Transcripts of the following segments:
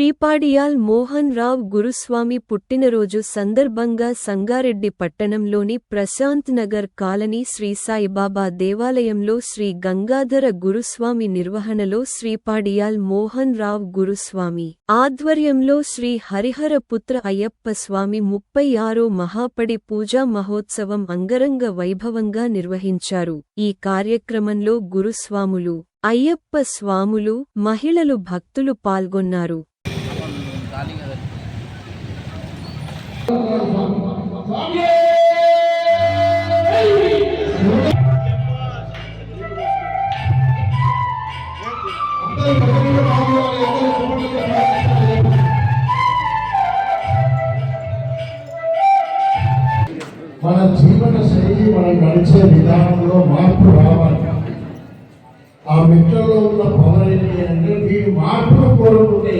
శ్రీపాడియాల్ మోహన్ రావ్ గురుస్వామి పుట్టినరోజు సందర్భంగా సంగారెడ్డి పట్టణంలోని ప్రశాంత్ నగర్ కాలనీ శ్రీ సాయిబాబా దేవాలయంలో శ్రీ గంగాధర గురుస్వామి నిర్వహణలో శ్రీపాడియాల్ మోహన్ రావ్ గురుస్వామి ఆధ్వర్యంలో శ్రీ హరిహర పుత్ర అయ్యప్ప స్వామి ముప్పై ఆరో మహాపడి పూజా మహోత్సవం అంగరంగ వైభవంగా నిర్వహించారు. ఈ కార్యక్రమంలో గురుస్వాములు అయ్యప్ప స్వాములు మహిళలు భక్తులు పాల్గొన్నారు. మన జీవన శైలి మనం నడిచే విధానంలో మార్పు రావాలి. ఆ మెట్లలో ఉన్న పవర్ ఏంటి అంటే వీటి మార్పును కోరుకుంటే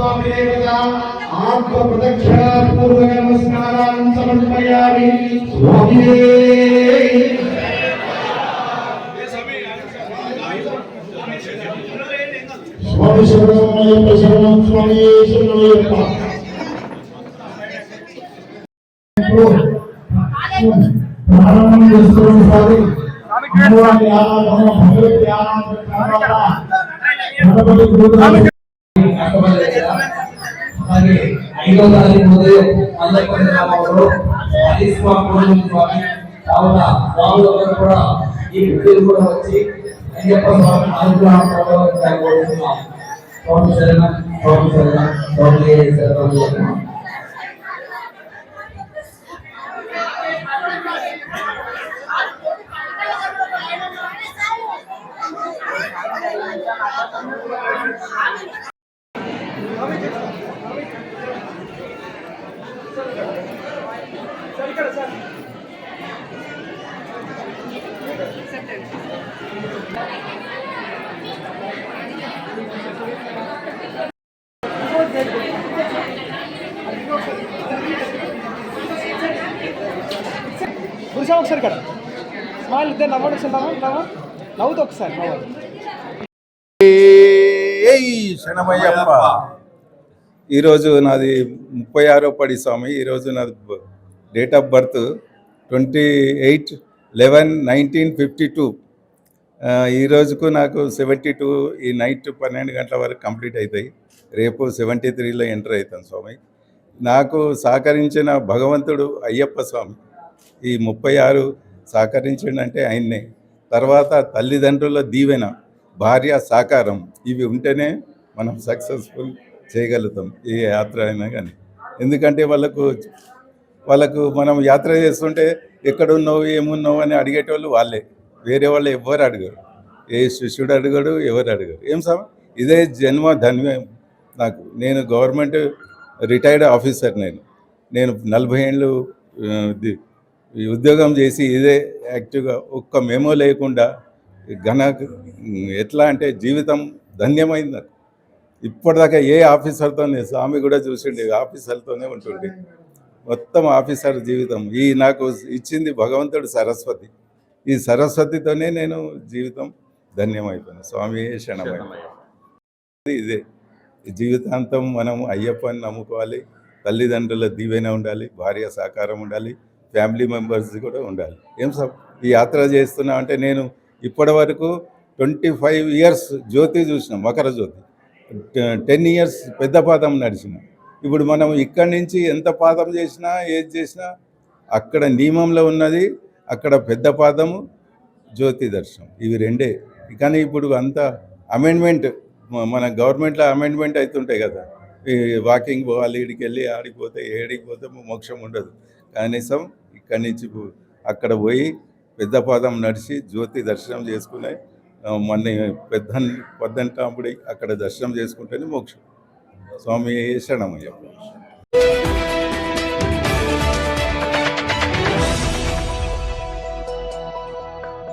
స్వామినే కదా ఆత్మ ప్రదక్షిణాపూర్వక నమస్కారాన్ని సమర్పయామి స్వామియే స్వామి శరణమయ్యప్ప శరణం స్వామి శరణమయ్యప్ప. ప్రారంభం చేస్తున్న స్వామి అమ్మవారి ఆరాధన భగవతి ఆరాధన కావాలా గణపతి ఐదో తారీఖు ఉదయం మల్లెపల్లి గ్రామంలో హరీశ్వా స్వామి కావున స్వాములందరూ కూడా ఈ భక్తులు కూడా వచ్చి అయ్యప్ప స్వామి అనుగ్రహం కోరుతున్నాం స్వామి శరణం స్వామి స్వామి కూర్చో ఒకసారి ఇక్కడ? స్మైల్ ఇద్దరు నవ్వండి ఒకసారి నవ్వు నవ్వు నవ్వుతూ ఒకసారి నవ్వండి. ఏయ్ ఈరోజు నాది ముప్పై ఆరో పడి స్వామి ఈరోజు నాది date of birth twenty eight eleven nineteen fifty two. ఈ రోజుకు నాకు సెవెంటీ టూ ఈ నైట్ పన్నెండు గంటల వరకు కంప్లీట్ అవుతాయి రేపు సెవెంటీ త్రీలో ఎంటర్ అవుతాను స్వామి. నాకు సహకరించిన భగవంతుడు అయ్యప్ప స్వామి. ఈ ముప్పై ఆరు సహకరించిండంటే ఆయన్నే. తర్వాత తల్లిదండ్రుల దీవెన భార్య సాకారం ఇవి ఉంటేనే మనం సక్సెస్ఫుల్ చేయగలుగుతాం ఏ యాత్ర అయినా కానీ. ఎందుకంటే వాళ్ళకు వాళ్ళకు మనం యాత్ర చేస్తుంటే ఎక్కడున్నావు ఏమున్నావు అని అడిగేటోళ్ళు వాళ్ళే. వేరే వాళ్ళు ఎవ్వరు అడగరు. ఏ శిష్యుడు అడగడు ఎవరు అడగరు. ఏం సార్ ఇదే జన్మ ధన్యం నాకు. నేను గవర్నమెంట్ రిటైర్డ్ ఆఫీసర్ నేను. నేను నలభై ఏళ్ళు ఉద్యోగం చేసి ఇదే యాక్టివ్గా ఒక్క మెమో లేకుండా ఘన ఎట్లా అంటే జీవితం ధన్యమైంది నాకు. ఇప్పటిదాకా ఏ ఆఫీసర్తో స్వామి కూడా చూసిండే ఆఫీసర్తోనే ఉంటుండే. మొత్తం ఆఫీసర్ జీవితం. ఈ నాకు ఇచ్చింది భగవంతుడు సరస్వతి. ఈ సరస్వతితోనే నేను జీవితం ధన్యమైపోయాను స్వామి శరణమయ్య. ఇదే. జీవితాంతం మనం అయ్యప్పని నమ్ముకోవాలి. తల్లిదండ్రుల దీవెన ఉండాలి. భార్య సహకారం ఉండాలి. ఫ్యామిలీ మెంబర్స్ కూడా ఉండాలి. ఏం సార్ ఈ యాత్ర చేస్తున్నా అంటే నేను ఇప్పటి వరకు ట్వంటీ ఫైవ్ ఇయర్స్ జ్యోతి చూసిన. మకర జ్యోతి. టెన్ ఇయర్స్ పెద్ద పాదం నడిచిన. ఇప్పుడు మనం ఇక్కడి నుంచి ఎంత పాదం చేసినా ఏది చేసినా అక్కడ నియమంలో ఉన్నది అక్కడ పెద్ద పాదము జ్యోతి దర్శనం. ఇవి రెండే. కానీ ఇప్పుడు అంత అమెండ్మెంట్ మన గవర్నమెంట్లో అమెండ్మెంట్ అవుతుంటాయి కదా. ఈ వాకింగ్ పోవాలి ఇడికి వెళ్ళి ఆడిపోతే ఏడికి పోతే మోక్షం ఉండదు. కనీసం ఇక్కడి నుంచి అక్కడ పోయి పెద్ద పాదం నడిచి జ్యోతి దర్శనం చేసుకునే మన పెద్ద పొద్దంటాపుడి అక్కడ దర్శనం చేసుకుంటేనే మోక్షం. స్వామి శరణమయ్యప్ప